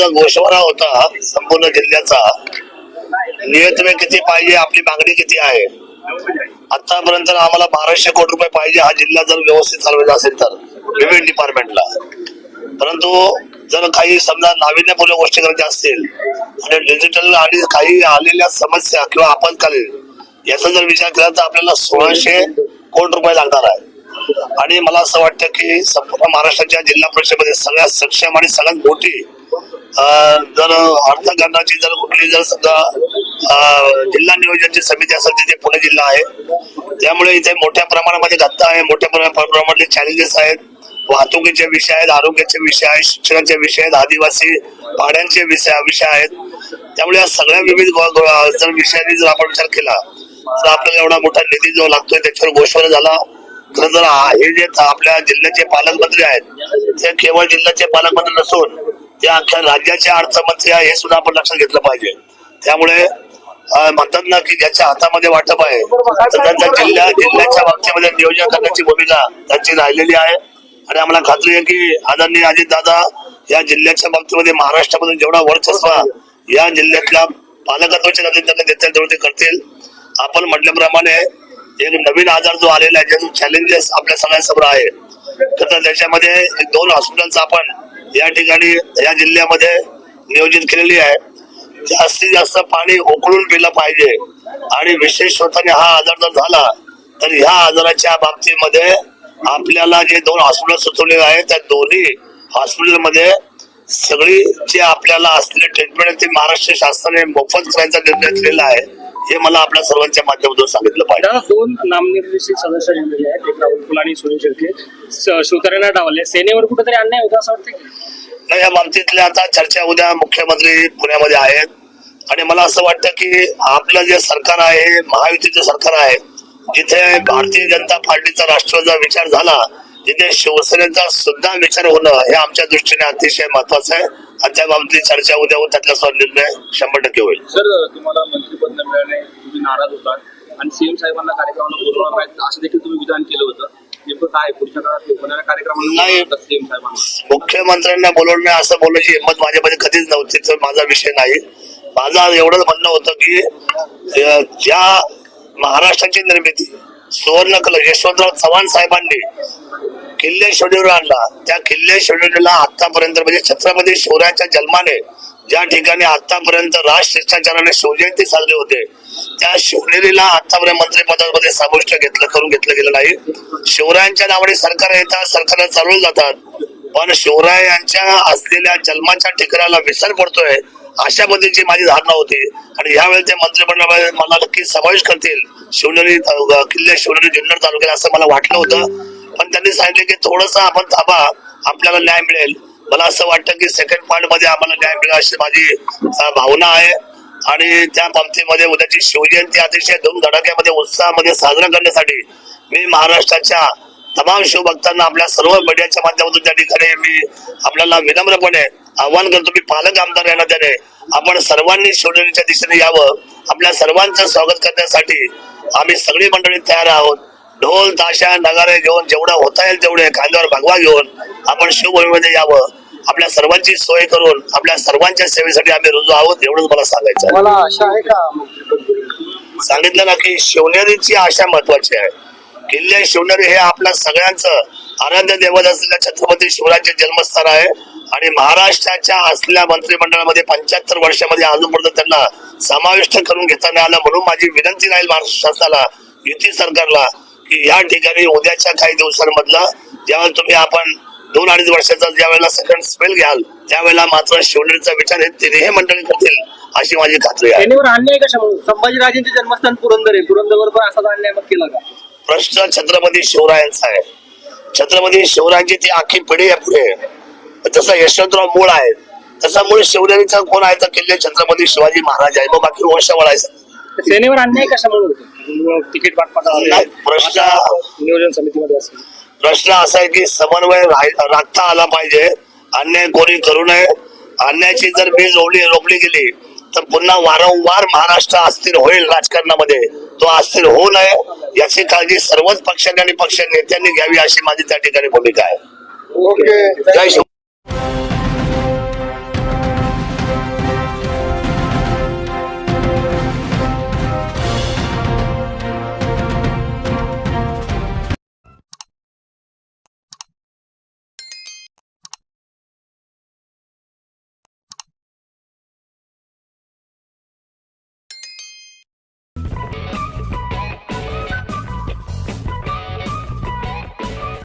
जो गोषवारा होता संपूर्ण जिल्ह्याचा नियतने किती पाहिजे आपली मागणी किती आहे? आतापर्यंत आम्हाला बाराशे कोटी रुपये पाहिजे हा जिल्हा जर व्यवस्थित चालवायचा असेल तर विविध डिपार्टमेंटला परंतु जर काही समजा नाविन्यपूर्ण गोष्टी करायच्या असतील आणि डिजिटल आणि काही आलेल्या समस्या किंवा आपत्कालीन याचा जर विचार केला तर आपल्याला सोळाशे कोटी रुपये लागणार आहे. आणि मला असं वाटतं की संपूर्ण महाराष्ट्राच्या जिल्हा परिषदेमध्ये सगळ्यात सक्षम आणि सगळ्यात मोठी जर अर्थकारणाची जर कुठली जर समजा जिल्हा नियोजनची समिती असेल तिथे पुणे जिल्हा आहे. त्यामुळे इथे मोठ्या प्रमाणामध्ये घटना आहे मोठ्या प्रमाणामध्ये चॅलेंजेस आहेत. वाहतुकीचे विषय आहेत आरोग्याचे विषय आहेत शिक्षणाचे विषय आहेत आदिवासी भाड्यांचे विषय विषय आहेत. त्यामुळे या सगळ्या विविध जर विषयांनी जर आपण विचार केला तर आपल्याला एवढा मोठा निधी जो लागतोय त्याच्यावर गोष्ट झाला. खरं तर हे जे आपल्या जिल्ह्याचे पालकमंत्री आहेत ते केवळ जिल्ह्याचे पालकमंत्री नसून त्या अख्ख्या राज्याचे अर्थमंत्री आहे हे सुद्धा आपण लक्षात घेतलं पाहिजे. त्यामुळे म्हणतात ना की ज्याच्या हातामध्ये वाटप आहे तर त्यांच्या जिल्ह्या जिल्ह्याच्या बाबतीमध्ये नियोजन करण्याची भूमिका त्यांची राहिलेली आहे. आणि आम्हाला खात्री आहे की आदरणीय अजित दादा या जिल्ह्याच्या बाबतीमध्ये महाराष्ट्रामधून जेवढा वर्चस्व या जिल्ह्यातल्या पालकत्वाच्या नाते त्यांना देता येईल ते करतील. आपण म्हटल्याप्रमाणे एक नवीन आजार जो आलेला आहे ज्याचे चॅलेंजेस आपल्या सगळ्यांसमोर आहे तर त्याच्यामध्ये दोन हॉस्पिटलचा आपण या ठिकाणी या जिल्ह्यामध्ये नियोजित केलेली आहे. जास्तीत जास्त पाणी उकळून पिलं पाहिजे आणि विशेष स्वतःने हा आजार जर झाला तर ह्या आजाराच्या बाबतीमध्ये आपल्याला जे दोन हॉस्पिटल सुचवलेले आहेत त्या दोन्ही हॉस्पिटलमध्ये सगळी जे आपल्याला असलेले ट्रीटमेंट आहे ते महाराष्ट्र शासनाने मोफत करायचा निर्णय केलेला आहे. हे मला आपल्या सर्वांच्या माध्यमातून सांगितलं पाहिजे. दोन नामनिर्देशित सदस्य नेमलेले आहेत एक राहुल आणि सुनील शेळके. शिवतरेंना डावले. सेनेवर कुठेतरी अन्याय होता असं वाटतं नाही, या बाबतीतल्या आता चर्चा उद्या मुख्यमंत्री पुण्यामध्ये आहेत. आणि मला असं वाटतं की आपलं जे सरकार आहे महायुतीचं सरकार आहे जिथे भारतीय जनता पार्टीचा राष्ट्रवादीचा विचार झाला तिथे शिवसेनेचा सुद्धा विचार होणं हे आमच्या दृष्टीने अतिशय महत्वाचं आहे. आणि त्या बाबतीत चर्चा उद्या होऊन त्यातला निर्णय शंभर टक्के होईल. सर तुम्हाला मंत्रिपद न मिळाले तुम्ही नाराज होतात आणि सीएम साहेबांना कार्यक्रमाला बोलवणार नाहीत असं देखील तुम्ही विधान केलं होतं. काय पुढच्या काळात होणाऱ्या कार्यक्रमाला नाही. सीएम साहेबांना. मुख्यमंत्र्यांना बोलवणे असं बोलण्याची हिंमत माझ्यामध्ये कधीच नव्हती तर माझा विषय नाही. माझा एवढंच म्हणणं होतं की ज्या महाराष्ट्राची निर्मिती सुवर्ण कलश यशवंतराव चव्हाण साहेबांनी किल्ले शिवनेरीवर आणला. त्या किल्ले शिवनेरीला आतापर्यंत म्हणजे छत्रपती शिवरायाच्या जन्माने ज्या ठिकाणी आतापर्यंत राज शिष्टाचाराने शिवजयंती साजरी होते त्या शिवनेरीला आतापर्यंत मंत्रिपदामध्ये समाविष्ट घेतलं करून घेतलं गेलं नाही. शिवरायांच्या नावाने सरकार येतात सरकार चालवले जातात. पण शिवरायांच्या असलेल्या जन्माच्या ठिकाणाला विसर पडतोय अशा पद्धतीची माझी धारणा होती आणि यावेळेच्या मंत्रिमंडळामध्ये मला नक्की समावेश करतील शिवनेरी किल्ले शिवनेरी जुन्नर तालुक्याला असं मला वाटलं होतं. पण त्यांनी सांगितलं की थोडंसं आपण थांबा आपल्याला न्याय मिळेल. मला असं वाटतं की सेकंड पॉईंटमध्ये आम्हाला न्याय मिळेल अशी माझी भावना आहे. आणि त्या बाबतीमध्ये उद्याची शिवजयंती अतिशय दोन धडाक्यामध्ये उत्साहामध्ये साजरा करण्यासाठी मी महाराष्ट्राच्या तमाम शिवभक्तांना आपल्या सर्व मीडियाच्या माध्यमातून त्या ठिकाणी मी आपल्याला विनम्रपणे आव्हान करतो की पालक आमदार या नात्याने आपण सर्वांनी शिवनेरीच्या दिशेने यावं आपल्या सर्वांचं स्वागत करण्यासाठी आम्ही सगळी मंडळी तयार आहोत ढोल ताशा नगारे घेऊन जेवढं होता येईल तेवढे खांद्यावर भगवा घेऊन आपण शिवभूमीमध्ये यावं आपल्या सर्वांची सोय करून आपल्या सर्वांच्या सेवेसाठी आम्ही रुजू आहोत एवढंच मला सांगायचं आहे. मला आशा आहे का? सांगितलं ना की शिवनेरीची आशा महत्वाची आहे किल्ले शिवनेरी हे आपल्या सगळ्यांचं आराध्य दैवत असलेल्या छत्रपती शिवरायांचे जन्मस्थान आहे. आणि महाराष्ट्राच्या असलेल्या मंत्रिमंडळामध्ये पंच्याहत्तर वर्षामध्ये अजूनपर्यंत त्यांना समाविष्ट करून घेता नाही आलं म्हणून माझी विनंती राहील महाराष्ट्र शासनाला युती सरकारला की या ठिकाणी उद्याच्या काही दिवसांमधला ज्यावेळेला तुम्ही आपण दोन अडीच वर्षाचा ज्या वेळेला सेकंड स्पेल घ्याल त्यावेळेला मात्र शिवनेरीचा विचार हे तिन्ही मंडळी करतील अशी माझी खात्री आहे. संभाजीराजेंचे जन्मस्थान पुरंदर आहे. पुरंदरवर पण असा अन्याय मग केला का? प्रश्न छत्रपती शिवरायांचा आहे. छत्रपती शिवरायांची ती आखी पिढी आहे पुढे. जसं यशवंतराव मूळ आहे तसा मूळ शिवनेरीचा कोण आहे तर किल्ले छत्रपती शिवाजी महाराज आहे. मग बाकी वंश वळायचं सेनेवर अन्याय कशामुळे तिकीट प्रश्न नियोजन समितीमध्ये प्रश्न असा आहे की समन्वय राखता आला पाहिजे. अन्याय कोणी करू नये. अन्यायाची जर बीज रोवली रोपली गेली तर पुन्हा वारंवार महाराष्ट्र अस्थिर होईल राजकारणामध्ये. तो अस्थिर होऊ नये याची काळजी सर्वच पक्षांनी आणि पक्ष नेत्यांनी घ्यावी अशी माझी त्या ठिकाणी भूमिका आहे. ओके. जय